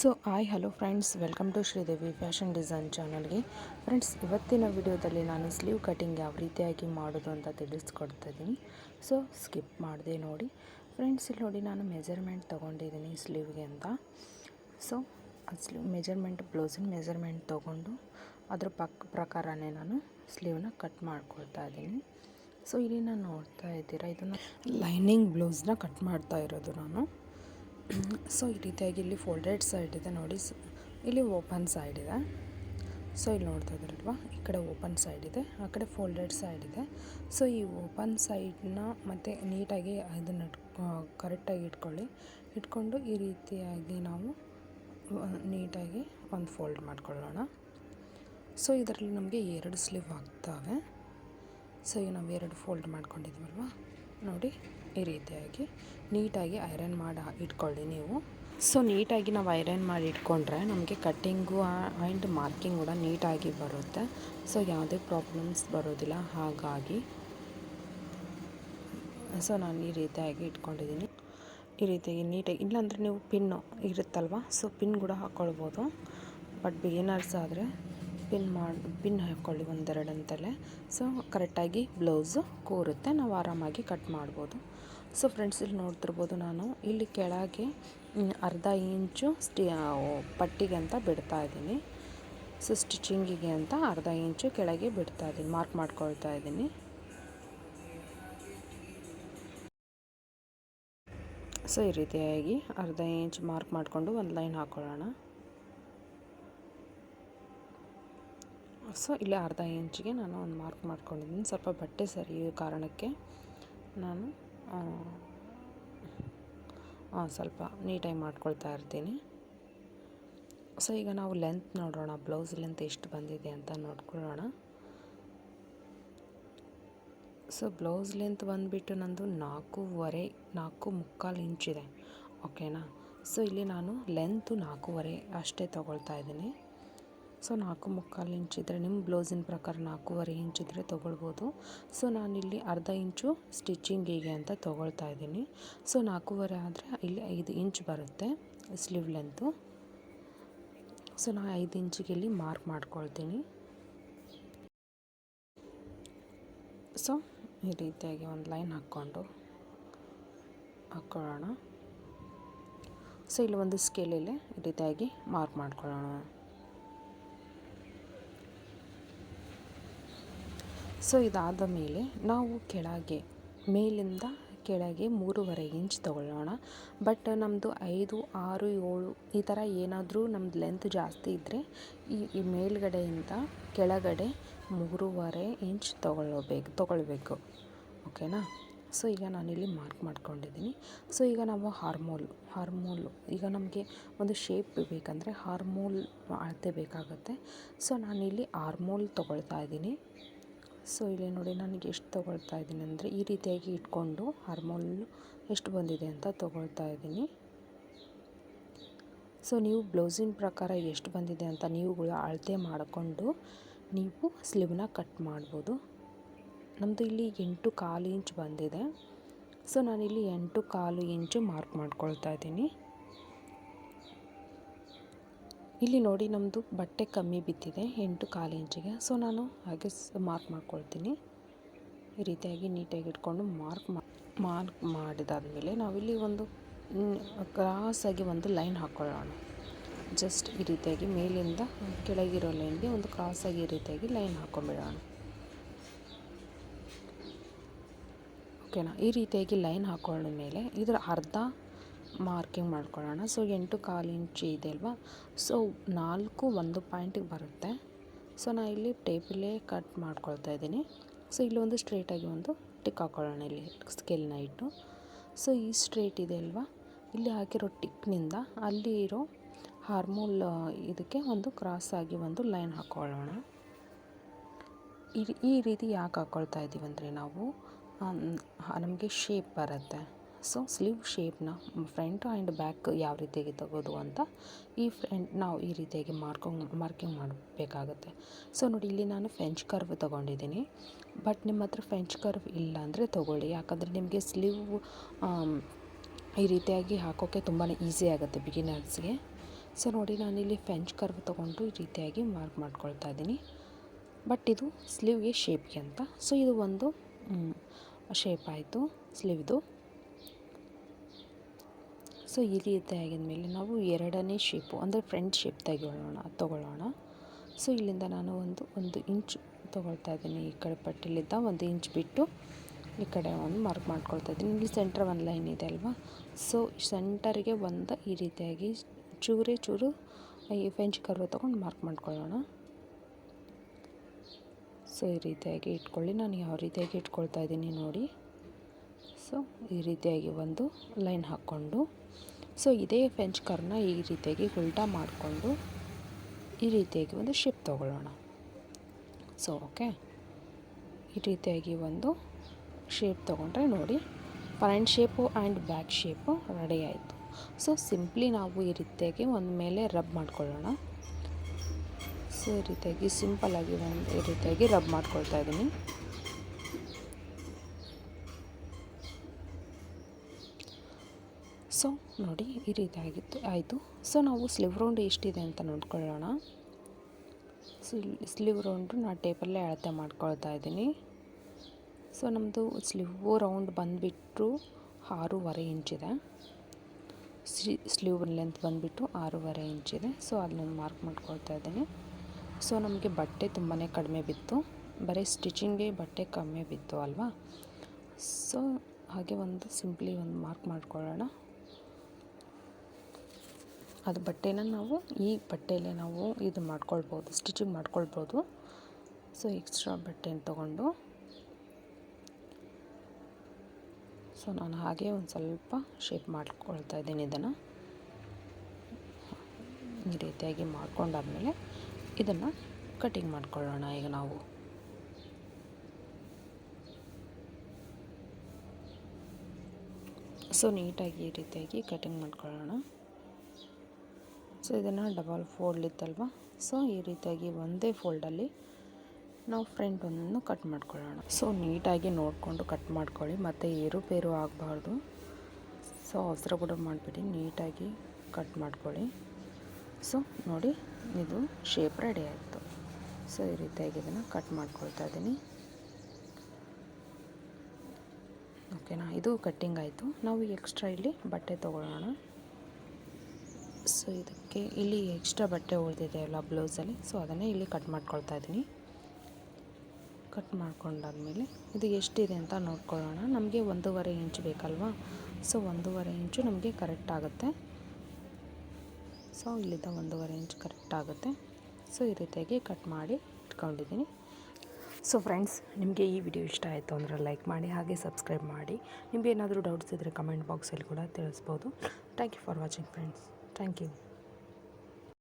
So hi hello friends welcome to Sridevi fashion design ಚಾನಲ್ಗೆ friends ಇವತ್ತಿನ ವಿಡಿಯೋದಲ್ಲಿ ನಾನು ಸ್ಲೀವ್ ಕಟಿಂಗ್ ಯಾವ ರೀತಿಯಾಗಿ ಮಾಡೋದು ಅಂತ ತಿಳಿಸ್ಕೊಡ್ತಾ ಇದ್ದೀನಿ ಸೊ ಸ್ಕಿಪ್ ಮಾಡಿದೆ ನೋಡಿ. ಫ್ರೆಂಡ್ಸ್ ಇಲ್ಲಿ ನೋಡಿ ನಾನು ಮೆಜರ್ಮೆಂಟ್ ತೊಗೊಂಡಿದ್ದೀನಿ ಸ್ಲೀವ್ಗೆ ಅಂತ. ಸೊ ಆ ಸ್ಲೀವ್ ಮೆಜರ್ಮೆಂಟ್ ಬ್ಲೌಸಿನ ಮೆಜರ್ಮೆಂಟ್ ತೊಗೊಂಡು ಅದ್ರ ಪಕ್ಕ ಪ್ರಕಾರನೇ ನಾನು ಸ್ಲೀವ್ನ ಕಟ್ ಮಾಡ್ಕೊಳ್ತಾ ಇದ್ದೀನಿ ಸೊ ಇಲ್ಲಿ ನಾನು ನೋಡ್ತಾ ಇದ್ದೀರಾ, ಇದನ್ನು ಲೈನಿಂಗ್ ಬ್ಲೌಸ್ನ ಕಟ್ ಮಾಡ್ತಾ ಇರೋದು ನಾನು. ಸೊ ಈ ರೀತಿಯಾಗಿ ಇಲ್ಲಿ ಫೋಲ್ಡೆಡ್ ಸೈಡ್ ಇದೆ ನೋಡಿ. ಇಲ್ಲಿ ಓಪನ್ ಸೈಡ್ ಇದೆ. ಸೊ ಇಲ್ಲಿ ನೋಡ್ತಾ ಇದ್ದೀರಲ್ವಾ ಈ ಕಡೆ ಓಪನ್ ಸೈಡ್ ಇದೆ, ಆ ಕಡೆ ಫೋಲ್ಡೆಡ್ ಸೈಡ್ ಇದೆ. ಸೊ ಈ ಓಪನ್ ಸೈಡ್ನ ಮತ್ತು ನೀಟಾಗಿ ಇದನ್ನು ಕರೆಕ್ಟಾಗಿ ಇಟ್ಕೊಳ್ಳಿ. ಇಟ್ಕೊಂಡು ಈ ರೀತಿಯಾಗಿ ನಾವು ನೀಟಾಗಿ ಒಂದು ಫೋಲ್ಡ್ ಮಾಡ್ಕೊಳ್ಳೋಣ. ಸೊ ಇದರಲ್ಲಿ ನಮಗೆ ಎರಡು ಸ್ಲೀವ್ ಆಗ್ತವೆ. ಸೊ ಈಗ ನಾವು ಎರಡು ಫೋಲ್ಡ್ ಮಾಡ್ಕೊಂಡಿದ್ವಲ್ವ ನೋಡಿ. ಈ ರೀತಿಯಾಗಿ ನೀಟಾಗಿ ಐರನ್ ಮಾಡಿ ಇಟ್ಕೊಳ್ಳಿ ನೀವು. ಸೊ ನೀಟಾಗಿ ನಾವು ಐರನ್ ಮಾಡಿ ಇಟ್ಕೊಂಡ್ರೆ ನಮಗೆ ಕಟ್ಟಿಂಗು ಆ್ಯಂಡ್ ಮಾರ್ಕಿಂಗ್ ಕೂಡ ನೀಟಾಗಿ ಬರುತ್ತೆ. ಸೊ ಯಾವುದೇ ಪ್ರಾಬ್ಲಮ್ಸ್ ಬರೋದಿಲ್ಲ. ಹಾಗಾಗಿ ಸೊ, ನಾನು ಈ ರೀತಿಯಾಗಿ ಇಟ್ಕೊಂಡಿದ್ದೀನಿ. ಈ ರೀತಿಯಾಗಿ ನೀಟಾಗಿ ಇಲ್ಲಾಂದರೆ ನೀವು ಪಿನ್ನು ಇರುತ್ತಲ್ವ? ಸೊ ಪಿನ್ ಕೂಡ ಹಾಕ್ಕೊಳ್ಬೋದು ಬಟ್ ಬಿಗಿನರ್ಸ್ ಆದರೆ ಪಿನ್ ಮಾಡಿ ಪಿನ್ ಹಾಕ್ಕೊಳ್ಳಿ ಒಂದೆರಡು ಅಂತಲೇ ಸೊ ಕರೆಕ್ಟಾಗಿ ಬ್ಲೌಸು ಕೂರುತ್ತೆ. ನಾವು ಆರಾಮಾಗಿ ಕಟ್ ಮಾಡ್ಬೋದು. ಸೊ ಫ್ರೆಂಡ್ಸ್ ಇಲ್ಲಿ ನೋಡ್ತಿರ್ಬೋದು ನಾನು. ಇಲ್ಲಿ ಕೆಳಗೆ ಅರ್ಧ ಇಂಚು ಸ್ಟಿ ಪಟ್ಟಿಗೆ ಅಂತ ಬಿಡ್ತಾ ಇದ್ದೀನಿ. ಸೊ ಸ್ಟಿಚಿಂಗಿಗೆ ಅಂತ ಅರ್ಧ ಇಂಚು ಕೆಳಗೆ ಬಿಡ್ತಾ ಇದ್ದೀನಿ. ಮಾರ್ಕ್ ಮಾಡ್ಕೊಳ್ತಾ ಇದ್ದೀನಿ. ಸೊ ಈ ರೀತಿಯಾಗಿ ಅರ್ಧ ಇಂಚ್ ಮಾರ್ಕ್ ಮಾಡಿಕೊಂಡು ಒಂದು ಲೈನ್ ಹಾಕ್ಕೊಳ್ಳೋಣ ಸೊ ಇಲ್ಲಿ ಅರ್ಧ ಇಂಚಿಗೆ ನಾನು ಒಂದು ಮಾರ್ಕ್ ಮಾಡ್ಕೊಂಡಿದ್ದೀನಿ. ಸ್ವಲ್ಪ ಬಟ್ಟೆ ಸರಿ ಕಾರಣಕ್ಕೆ ನಾನು ಸ್ವಲ್ಪ ನೀಟಾಗಿ ಮಾಡ್ಕೊಳ್ತಾ ಇರ್ತೀನಿ. ಸೊ ಈಗ ನಾವು ಲೆಂತ್ ನೋಡೋಣ. ಬ್ಲೌಸ್ ಲೆಂತ್ ಎಷ್ಟು ಬಂದಿದೆ ಅಂತ ನೋಡ್ಕೊಳ್ಳೋಣ. ಸೊ ಬ್ಲೌಸ್ ಲೆಂತ್ ಬಂದುಬಿಟ್ಟು ನಂದು ನಾಲ್ಕೂವರೆ, ನಾಲ್ಕು ಮುಕ್ಕಾಲು ಇಂಚಿದೆ. ಓಕೆನಾ ಸೊ ಇಲ್ಲಿ ನಾನು ಲೆಂತು ನಾಲ್ಕೂವರೆ ಅಷ್ಟೇ ತೊಗೊಳ್ತಾ ಇದ್ದೀನಿ. ಸೊ ನಾಲ್ಕು ಮುಕ್ಕಾಲು ಇಂಚಿದ್ರೆ ನಿಮ್ಮ ಬ್ಲೌಸಿನ ಪ್ರಕಾರ ನಾಲ್ಕೂವರೆ ಇಂಚಿದ್ರೆ ತೊಗೊಳ್ಬೋದು. ಸೊ ನಾನಿಲ್ಲಿ ಅರ್ಧ ಇಂಚು ಸ್ಟಿಚಿಂಗಿಗೆ ಅಂತ ತೊಗೊಳ್ತಾ ಇದ್ದೀನಿ. ಸೊ ನಾಲ್ಕೂವರೆ ಆದರೆ ಇಲ್ಲಿ ಐದು ಇಂಚ್ ಬರುತ್ತೆ ಸ್ಲೀವ್ ಲೆಂತು ಸೊ ನಾನು ಐದು ಇಂಚಿಗೆ ಇಲ್ಲಿ ಮಾರ್ಕ್ ಮಾಡ್ಕೊಳ್ತೀನಿ. ಸೊ ಈ ರೀತಿಯಾಗಿ ಒಂದು ಲೈನ್ ಹಾಕ್ಕೊಂಡು ಹಾಕ್ಕೊಳ್ಳೋಣ ಸೊ ಇಲ್ಲಿ ಒಂದು ಸ್ಕೇಲಲ್ಲಿ ಈ ರೀತಿಯಾಗಿ ಮಾರ್ಕ್ ಮಾಡ್ಕೊಳ್ಳೋಣ. ಸೊ ಇದಾದ ಮೇಲೆ ನಾವು ಕೆಳಗೆ, ಮೇಲಿಂದ ಕೆಳಗೆ ಮೂರುವರೆ ಇಂಚ್ ತಗೊಳ್ಳೋಣ. ಬಟ್ ನಮ್ಮದು ಐದು, ಆರು, ಏಳು ಈ ಥರ ಏನಾದರೂ ನಮ್ಮದು ಲೆಂತ್ ಜಾಸ್ತಿ ಇದ್ದರೆ ಈ ಈ ಮೇಲ್ಗಡೆಯಿಂದ ಕೆಳಗಡೆ ಮೂರುವರೆ ಇಂಚ್ ತಗೊಳ್ಳಬೇಕು, ತೊಗೊಳ್ಬೇಕು. ಓಕೆನಾ? ಸೊ, ಈಗ ನಾನಿಲ್ಲಿ ಮಾರ್ಕ್ ಮಾಡ್ಕೊಂಡಿದ್ದೀನಿ. ಸೊ, ಈಗ ನಾವು ಹಾರ್ಮೋಲ್ ಹಾರ್ಮೋಲು ಈಗ ನಮಗೆ ಒಂದು ಶೇಪ್ ಬೇಕಂದರೆ ಹಾರ್ಮೋಲ್ ಅಳತೆ ಬೇಕಾಗುತ್ತೆ. ಸೊ, ನಾನಿಲ್ಲಿ ಹಾರ್ಮೋಲ್ ತೊಗೊಳ್ತಾ ಇದ್ದೀನಿ. ಸೊ ಇಲ್ಲಿ ನೋಡಿ ನನಗೆ ಎಷ್ಟು ತೊಗೊಳ್ತಾ ಇದ್ದೀನಿ ಅಂದರೆ ಈ ರೀತಿಯಾಗಿ ಇಟ್ಕೊಂಡು ಹಾರ್ಮೋಲ್ ಎಷ್ಟು ಬಂದಿದೆ ಅಂತ ತೊಗೊಳ್ತಾ ಇದ್ದೀನಿ. ಸೊ ನೀವು ಬ್ಲೌಸಿನ ಪ್ರಕಾರ ಎಷ್ಟು ಬಂದಿದೆ ಅಂತ ನೀವುಗಳು ಅಳತೆ ಮಾಡಿಕೊಂಡು ನೀವು ಸ್ಲೀವ್ನ ಕಟ್ ಮಾಡ್ಬೋದು. ನಮ್ಮದು ಇಲ್ಲಿ ಎಂಟು ಕಾಲು ಇಂಚ್ ಬಂದಿದೆ. ಸೊ ನಾನಿಲ್ಲಿ ಎಂಟು ಕಾಲು ಇಂಚು ಮಾರ್ಕ್ ಮಾಡ್ಕೊಳ್ತಾ ಇದ್ದೀನಿ. ಇಲ್ಲಿ ನೋಡಿ ನಮ್ಮದು ಬಟ್ಟೆ ಕಮ್ಮಿ ಬಿದ್ದಿದೆ, ಎಂಟು ಕಾಲು ಇಂಚಿಗೆ. ಸೊ ನಾನು ಹಾಗೆ ಮಾರ್ಕ್ ಮಾಡ್ಕೊಳ್ತೀನಿ. ಈ ರೀತಿಯಾಗಿ ನೀಟಾಗಿ ಇಟ್ಕೊಂಡು ಮಾರ್ಕ್ ಮಾರ್ಕ್ ಮಾಡಿದಾದ್ಮೇಲೆ ನಾವಿಲ್ಲಿ ಒಂದು ಕ್ರಾಸಾಗಿ ಒಂದು ಲೈನ್ ಹಾಕ್ಕೊಳ್ಳೋಣ ಜಸ್ಟ್ ಈ ರೀತಿಯಾಗಿ ಮೇಲಿಂದ ಕೆಳಗಿರೋ ಲೈನ್ಗೆ ಒಂದು ಕ್ರಾಸಾಗಿ ಈ ರೀತಿಯಾಗಿ ಲೈನ್ ಹಾಕ್ಕೊಂಬಿಡೋಣ ಓಕೆನಾ ಈ ರೀತಿಯಾಗಿ ಲೈನ್ ಹಾಕೊಂಡ ಮೇಲೆ ಇದರ ಅರ್ಧ ಮಾರ್ಕಿಂಗ್ ಮಾಡ್ಕೊಳ್ಳೋಣ. ಸೊ, ಎಂಟು ಕಾಲು ಇಂಚು ಇದೆ ಅಲ್ವಾ? ಸೊ, ನಾಲ್ಕು ಒಂದು ಪಾಯಿಂಟಿಗೆ ಬರುತ್ತೆ. ಸೊ ನಾನು ಇಲ್ಲಿ ಟೇಪಲ್ಲೇ ಕಟ್ ಮಾಡ್ಕೊಳ್ತಾ ಇದ್ದೀನಿ. ಸೊ, ಇಲ್ಲಿ ಒಂದು ಸ್ಟ್ರೇಟಾಗಿ ಒಂದು ಟಿಕ್ ಹಾಕ್ಕೊಳ್ಳೋಣ ಇಲ್ಲಿ ಸ್ಕೇಲ್ನ ಇಟ್ಟು. ಸೊ, ಈ ಸ್ಟ್ರೇಟ್ ಇದೆ ಅಲ್ವಾ? ಇಲ್ಲಿ ಹಾಕಿರೋ ಟಿಕ್ನಿಂದ ಅಲ್ಲಿ ಇರೋ ಹಾರ್ಮೋಲ್ ಇದಕ್ಕೆ ಒಂದು ಕ್ರಾಸ್ ಆಗಿ ಒಂದು ಲೈನ್ ಹಾಕ್ಕೊಳ್ಳೋಣ ಈ ಈ ರೀತಿ ಯಾಕೆ ಹಾಕ್ಕೊಳ್ತಾ ಇದ್ದೀವಿ ಅಂದರೆ ನಾವು ನಮಗೆ ಶೇಪ್ ಬರುತ್ತೆ. ಸೊ ಸ್ಲೀವ್ ಶೇಪ್ನ ಫ್ರಂಟ್ ಆ್ಯಂಡ್ ಬ್ಯಾಕ್ ಯಾವ ರೀತಿಯಾಗಿ ತಗೋದು ಅಂತ ಈ ಫ್ರಂಟ್ ನಾವು ಈ ರೀತಿಯಾಗಿ ಮಾರ್ಕೊ, ಮಾರ್ಕಿಂಗ್ ಮಾಡಬೇಕಾಗುತ್ತೆ. ಸೊ ನೋಡಿ, ಇಲ್ಲಿ ನಾನು ಫ್ರೆಂಚ್ ಕರ್ವ್ ತೊಗೊಂಡಿದ್ದೀನಿ. ಬಟ್ ನಿಮ್ಮ ಹತ್ರ ಫ್ರೆಂಚ್ ಕರ್ವ್ ಇಲ್ಲ ಅಂದರೆ ತೊಗೊಳ್ಳಿ. ಯಾಕಂದರೆ ನಿಮಗೆ ಸ್ಲೀವ್ ಈ ರೀತಿಯಾಗಿ ಹಾಕೋಕ್ಕೆ ತುಂಬಾ ಈಸಿ ಆಗುತ್ತೆ ಬಿಗಿನರ್ಸ್ಗೆ. ಸೊ ನೋಡಿ ನಾನು ಇಲ್ಲಿ ಫ್ರೆಂಚ್ ಕರ್ವ್ ತೊಗೊಂಡು ಈ ರೀತಿಯಾಗಿ ಮಾರ್ಕ್ ಮಾಡ್ಕೊಳ್ತಾ ಇದ್ದೀನಿ. ಬಟ್ ಇದು ಸ್ಲೀವ್ಗೆ ಶೇಪ್ಗೆ ಅಂತ. ಸೊ ಇದು ಒಂದು ಶೇಪ್ ಆಯಿತು ಸ್ಲೀವ್ದು. ಸೊ ಈ ರೀತಿ ಆಗಿದ್ಮೇಲೆ ನಾವು ಎರಡನೇ ಶೇಪು ಅಂದರೆ ಫ್ರಂಟ್ ಶೇಪ್ ತೆಗೊಳ್ಳೋಣ, ತೊಗೊಳ್ಳೋಣ. ಸೊ ಇಲ್ಲಿಂದ ನಾನು ಒಂದು ಒಂದು ಇಂಚ್ ತೊಗೊಳ್ತಾ ಇದ್ದೀನಿ ಈ ಕಡೆ ಪಟ್ಟಿಲಿದ್ದ ಒಂದು ಇಂಚ್ ಬಿಟ್ಟು ಈ ಕಡೆ ಒಂದು ಮಾರ್ಕ್ ಮಾಡ್ಕೊಳ್ತಾ ಇದ್ದೀನಿ. ಇಲ್ಲಿ ಸೆಂಟ್ರ್ ಒಂದು ಲೈನ್ ಇದೆ ಅಲ್ವಾ? ಸೊ ಸೆಂಟರಿಗೆ ಒಂದು ಈ ರೀತಿಯಾಗಿ ಚೂರೇ ಚೂರು ಈ ಫ್ರೆಂಚ್ ಕರ್ವ್ ತೊಗೊಂಡು ಮಾರ್ಕ್ ಮಾಡ್ಕೊಳ್ಳೋಣ. ಸೊ ಈ ರೀತಿಯಾಗಿ ಇಟ್ಕೊಳ್ಳಿ. ನಾನು ಯಾವ ರೀತಿಯಾಗಿ ಇಟ್ಕೊಳ್ತಾ ಇದ್ದೀನಿ ನೋಡಿ. ಸೊ ಈ ರೀತಿಯಾಗಿ ಒಂದು ಲೈನ್ ಹಾಕ್ಕೊಂಡು, ಸೊ ಇದೇ ಫ್ರೆಂಚ್ ಕರ್ನ ಈ ರೀತಿಯಾಗಿ ಉಲ್ಟಾ ಮಾಡಿಕೊಂಡು ಈ ರೀತಿಯಾಗಿ ಒಂದು ಶೇಪ್ ತೊಗೊಳ್ಳೋಣ. ಸೊ ಓಕೆ ಈ ರೀತಿಯಾಗಿ ಒಂದು ಶೇಪ್ ತೊಗೊಂಡ್ರೆ ನೋಡಿ front shape and back shape ready ಆಯಿತು. ಸೊ ಸಿಂಪ್ಲಿ ನಾವು ಈ ರೀತಿಯಾಗಿ ಒಂದು ಮೇಲೆ ರಬ್ ಮಾಡ್ಕೊಳ್ಳೋಣ. ಸೊ ಈ ರೀತಿಯಾಗಿ ಸಿಂಪಲ್ಲಾಗಿ ಒಂದು ಈ ರೀತಿಯಾಗಿ ರಬ್ ಮಾಡ್ಕೊಳ್ತಾ ಇದ್ದೀನಿ. ಸೊ ನೋಡಿ, ಈ ರೀತಿ ಆಗಿತ್ತು, ಆಯಿತು. ಸೊ ನಾವು ಸ್ಲಿವ್ ರೌಂಡ್ ಎಷ್ಟಿದೆ ಅಂತ ನೋಡ್ಕೊಳ್ಳೋಣ. ಸ್ಲಿವ್ ರೌಂಡು ನಾನು ಟೇಪಲ್ಲೇ ಅಳತೆ ಮಾಡ್ಕೊಳ್ತಾ ಇದ್ದೀನಿ. ಸೊ ನಮ್ಮದು ಸ್ಲಿವ್ ರೌಂಡ್ ಬಂದುಬಿಟ್ಟು ಆರೂವರೆ ಇಂಚಿದೆ ಸ್ಲಿ, ಸ್ಲೀವ್ ಲೆಂತ್ ಬಂದುಬಿಟ್ಟು ಆರೂವರೆ ಇಂಚಿದೆ ಸೊ ಅದನ್ನ ಮಾರ್ಕ್ ಮಾಡ್ಕೊಳ್ತಾ ಇದ್ದೀನಿ. ಸೊ ನಮಗೆ ಬಟ್ಟೆ ತುಂಬಾ ಕಡಿಮೆ ಬಿತ್ತು. ಬರೀ ಸ್ಟಿಚಿಂಗ್ಗೆ ಬಟ್ಟೆ ಕಮ್ಮಿ ಬಿತ್ತು ಅಲ್ವಾ? ಸೊ ಹಾಗೆ ಒಂದು ಸಿಂಪ್ಲಿ ಒಂದು ಮಾರ್ಕ್ ಮಾಡ್ಕೊಳ್ಳೋಣ. ಅದು ಬಟ್ಟೆನ ನಾವು ಈ ಬಟ್ಟೆಯಲ್ಲೇ ನಾವು ಇದು ಮಾಡ್ಕೊಳ್ಬೋದು, ಸ್ಟಿಚಿಂಗ್ ಮಾಡ್ಕೊಳ್ಬೋದು. ಸೊ, ಎಕ್ಸ್ಟ್ರಾ ಬಟ್ಟೆನ ತಗೊಂಡು. ಸೊ, ನಾನು ಹಾಗೆ ಒಂದು ಸ್ವಲ್ಪ ಶೇಪ್ ಮಾಡ್ಕೊಳ್ತಾ ಇದ್ದೀನಿ ಇದನ್ನು. ಈ ರೀತಿಯಾಗಿ ಮಾಡ್ಕೊಂಡಾದ್ಮೇಲೆ ಇದನ್ನು ಕಟಿಂಗ್ ಮಾಡ್ಕೊಳ್ಳೋಣ ಈಗ ನಾವು. ಸೊ, ನೀಟಾಗಿ ಈ ರೀತಿಯಾಗಿ ಕಟಿಂಗ್ ಮಾಡ್ಕೊಳ್ಳೋಣ. ಸೊ ಇದನ್ನು ಡಬಲ್ ಫೋಲ್ಡ್ ಇತ್ತಲ್ವ? ಸೊ ಈ ರೀತಿಯಾಗಿ ಒಂದೇ ಫೋಲ್ಡಲ್ಲಿ ನಾವು ಫ್ರಂಟ್ ಒಂದನ್ನು ಕಟ್ ಮಾಡ್ಕೊಳ್ಳೋಣ. ಸೊ ನೀಟಾಗಿ ನೋಡಿಕೊಂಡು ಕಟ್ ಮಾಡ್ಕೊಳ್ಳಿ. ಮತ್ತು ಏರುಪೇರು ಆಗಬಾರ್ದು. ಸೊ ಅವಸರ ಕೂಡ ಮಾಡಿಬಿಡಿ. ನೀಟಾಗಿ ಕಟ್ ಮಾಡ್ಕೊಳ್ಳಿ. ಸೊ ನೋಡಿ, ಇದು ಶೇಪ್ ರೆಡಿ ಆಯಿತು. ಸೊ ಈ ರೀತಿಯಾಗಿ ಇದನ್ನು ಕಟ್ ಮಾಡ್ಕೊಳ್ತಾ ಇದ್ದೀನಿ. ಓಕೆನಾ ಇದು ಕಟ್ಟಿಂಗ್ ಆಯಿತು. ನಾವು ಎಕ್ಸ್ಟ್ರಾ ಇಲ್ಲಿ ಬಟ್ಟೆ ತೊಗೊಳ್ಳೋಣ. ಸೊ ಇದಕ್ಕೆ ಇಲ್ಲಿ ಎಕ್ಸ್ಟ್ರಾ ಬಟ್ಟೆ ಉಳಿದಿದೆ ಅಲ್ಲ. ಬ್ಲೌಸಲ್ಲಿ ಸೊ ಅದನ್ನೇ ಇಲ್ಲಿ ಕಟ್ ಮಾಡ್ಕೊಳ್ತಾ ಇದ್ದೀನಿ. ಕಟ್ ಮಾಡ್ಕೊಂಡಾದ್ಮೇಲೆ ಇದು ಎಷ್ಟಿದೆ ಅಂತ ನೋಡ್ಕೊಳ್ಳೋಣ. ನಮಗೆ ಒಂದೂವರೆ ಇಂಚು ಬೇಕಲ್ವಾ? ಸೊ ಒಂದೂವರೆ ಇಂಚು ನಮಗೆ ಕರೆಕ್ಟ್ ಆಗುತ್ತೆ. ಸೊ ಇಲ್ಲಿದ್ದ ಒಂದೂವರೆ ಇಂಚ್ ಕರೆಕ್ಟ್ ಆಗುತ್ತೆ. ಸೊ ಈ ರೀತಿಯಾಗಿ ಕಟ್ ಮಾಡಿ ಇಟ್ಕೊಂಡಿದ್ದೀನಿ. ಸೊ ಫ್ರೆಂಡ್ಸ್ ನಿಮಗೆ ಈ ವಿಡಿಯೋ ಇಷ್ಟ ಆಯಿತು ಅಂದರೆ ಲೈಕ್ ಮಾಡಿ, ಹಾಗೆ ಸಬ್ಸ್ಕ್ರೈಬ್ ಮಾಡಿ. ನಿಮಗೆ ಏನಾದರೂ ಡೌಟ್ಸ್ ಇದ್ದರೆ ಕಮೆಂಟ್ ಬಾಕ್ಸಲ್ಲಿ ಕೂಡ ತಿಳಿಸ್ಬೋದು. Thank you for watching friends thank you